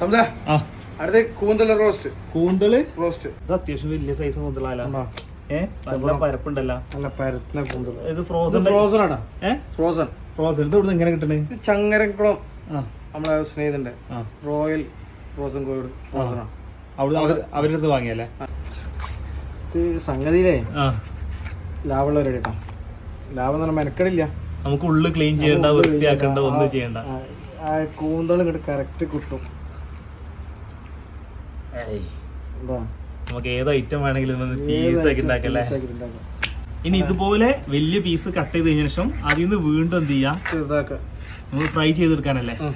അടുത്ത roast. കൂന്തൾ roast. ഇത് അത്യാവശ്യം വലിയ സൈസ് കൂന്തളാല? നല്ല പരപ്പുണ്ടല്ലോ. നല്ല പരത്തുന്ന ഇത് ഫ്രോസൺ ഫ്രോസൺ ഫ്രോസൺ ഫ്രോസൺ ഇത് ഇവിടുന്ന് എങ്ങനെ കിട്ടണേ? ഇത് ചങ്ങരംകുളം നമ്മളെ സ്നേഹിതന്റെ. റോയൽ ഫ്രോസൺ കോഴിഡ് ഫ്രോസൺ ആണ്. അവിടെ അവർ അവരുടെ അടുത്ത് വാങ്ങിയല്ലേ ഇത് സംഗതിയിലേ ലാഭമുള്ള പരിപാടി കേട്ടോ ലാഭം എന്ന് പറഞ്ഞാൽ മെനക്കെടില്ല. നമുക്ക് ഉള്ളു ക്ലീൻ ചെയ്യണ്ട വൃത്തിയാക്കണ്ട ഒന്നും ചെയ്യണ്ട. ആ, കൂന്തൾ ഇങ്ങോട്ട് കറക്റ്റ് കിട്ടും. നമുക്ക് ഏത് ഐറ്റം വേണമെങ്കിലും ഉണ്ടാക്കല്ലേ. ഇനി ഇതുപോലെ വലിയ പീസ് കട്ട് ചെയ്ത് കഴിഞ്ഞ ശേഷം അതിൽ നിന്ന് വീണ്ടും എന്ത് ചെയ്യാ? നമ്മൾ ഫ്രൈ ചെയ്തെടുക്കാനല്ലേ? ഉം.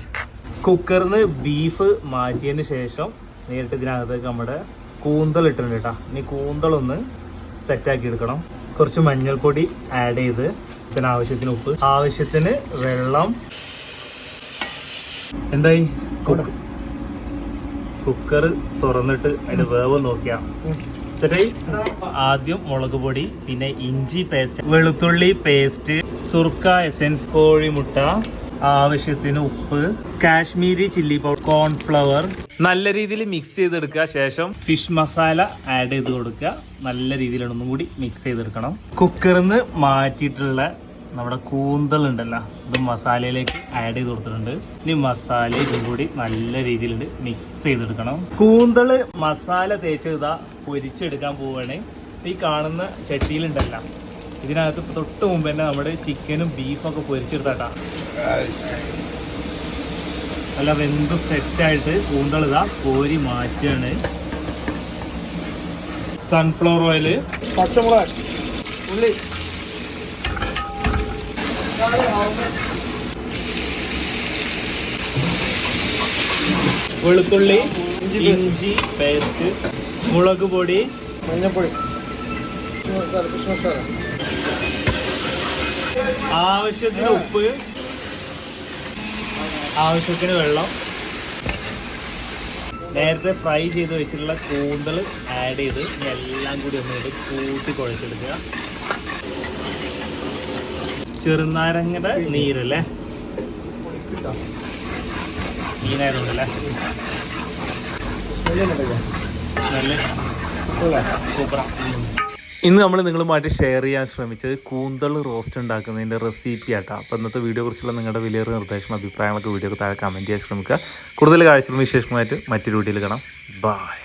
കുക്കറിന്ന് ബീഫ് മാറ്റിയതിന് ശേഷം നേരിട്ട് ഇതിനകത്തേക്ക് നമ്മുടെ കൂന്തൽ ഇട്ടിട്ടുണ്ട് കേട്ടോ. ഇനി കൂന്തളൊന്ന് സെറ്റാക്കി എടുക്കണം. കുറച്ച് മഞ്ഞൾപ്പൊടി ആഡ് ചെയ്ത് പിന്നെ ആവശ്യത്തിന് ഉപ്പ്. ആവശ്യത്തിന് വെള്ളം. എന്തായി? കുക്കർ തുറന്നിട്ട് അതിന്റെ വേവ് നോക്കിയാ. ആദ്യം മുളക് പൊടി പിന്നെ ഇഞ്ചി പേസ്റ്റ് വെളുത്തുള്ളി പേസ്റ്റ് സുർക്ക എസെൻസ് കോഴിമുട്ട ആവശ്യത്തിന് ഉപ്പ് കാശ്മീരി ചില്ലി പൗഡർ കോൺഫ്ലവർ നല്ല രീതിയിൽ മിക്സ് ചെയ്തെടുക്കുക. ശേഷം ഫിഷ് മസാല ആഡ് ചെയ്ത് കൊടുക്കുക. നല്ല രീതിയിൽ ഒന്നും കൂടി മിക്സ് ചെയ്തെടുക്കണം. കുക്കറിൽ നിന്ന് മാറ്റിയിട്ടുള്ള നമ്മുടെ കൂന്തൽ ഉണ്ടല്ലോ ഇത് മസാലയിലേക്ക് ആഡ് ചെയ്ത് കൊടുത്തിട്ടുണ്ട്. ഇനി മസാല ഇതും കൂടി നല്ല രീതിയിൽ മിക്സ് ചെയ്തെടുക്കണം. കൂന്തൾ മസാല തേച്ച് ഇതാ പൊരിച്ചെടുക്കാൻ പോവുകയാണ്. ഈ കാണുന്ന ചട്ടിയിലുണ്ടല്ലോ. ഇതിനകത്ത് തൊട്ട് മുമ്പ് തന്നെ നമ്മുടെ ചിക്കനും ബീഫും ഒക്കെ പൊരിച്ചെടുത്താട്ടാ. നല്ല വെന്ത് സെറ്റായിട്ട് കൂന്തൾ ഇതാ കോരി മാറ്റുകയാണ്. സൺഫ്ലവർ ഓയിൽ പച്ചമുളക്. ഉള്ളി. വെളുത്തുള്ളി ഇഞ്ചി പേസ്റ്റ് മുളക് പൊടി. മസാല ആവശ്യത്തിന് ഉപ്പ് ആവശ്യത്തിന് വെള്ളം. നേരത്തെ ഫ്രൈ ചെയ്ത് വെച്ചിട്ടുള്ള കൂന്തൽ ആഡ് ചെയ്ത് എല്ലാം കൂടി ഒന്നിട്ട് കൂട്ടി കുഴച്ചെടുക്കുക. ചെറുനാരങ്ങയുടെ നീരല്ലേ? മീനായതുകൊണ്ടല്ലേ? ഇന്ന് നമ്മൾ നിങ്ങളുമായിട്ട് ഷെയർ ചെയ്യാൻ ശ്രമിച്ചത് കൂന്തൾ റോസ്റ്റ് ഉണ്ടാക്കുന്നതിന്റെ റെസിപ്പി ആട്ടോ. അപ്പോൾ ഇന്നത്തെ വീഡിയോ കുറിച്ചുള്ള നിങ്ങളുടെ വലിയൊരു നിർദ്ദേശം അഭിപ്രായങ്ങളൊക്കെ വീഡിയോ താഴെ കമന്റ് ചെയ്യാൻ ശ്രമിക്കുക. കൂടുതൽ കാഴ്ചകളും വിശേഷമായിട്ട് മറ്റൊരു വീഡിയോയിൽ കാണാം. ബൈ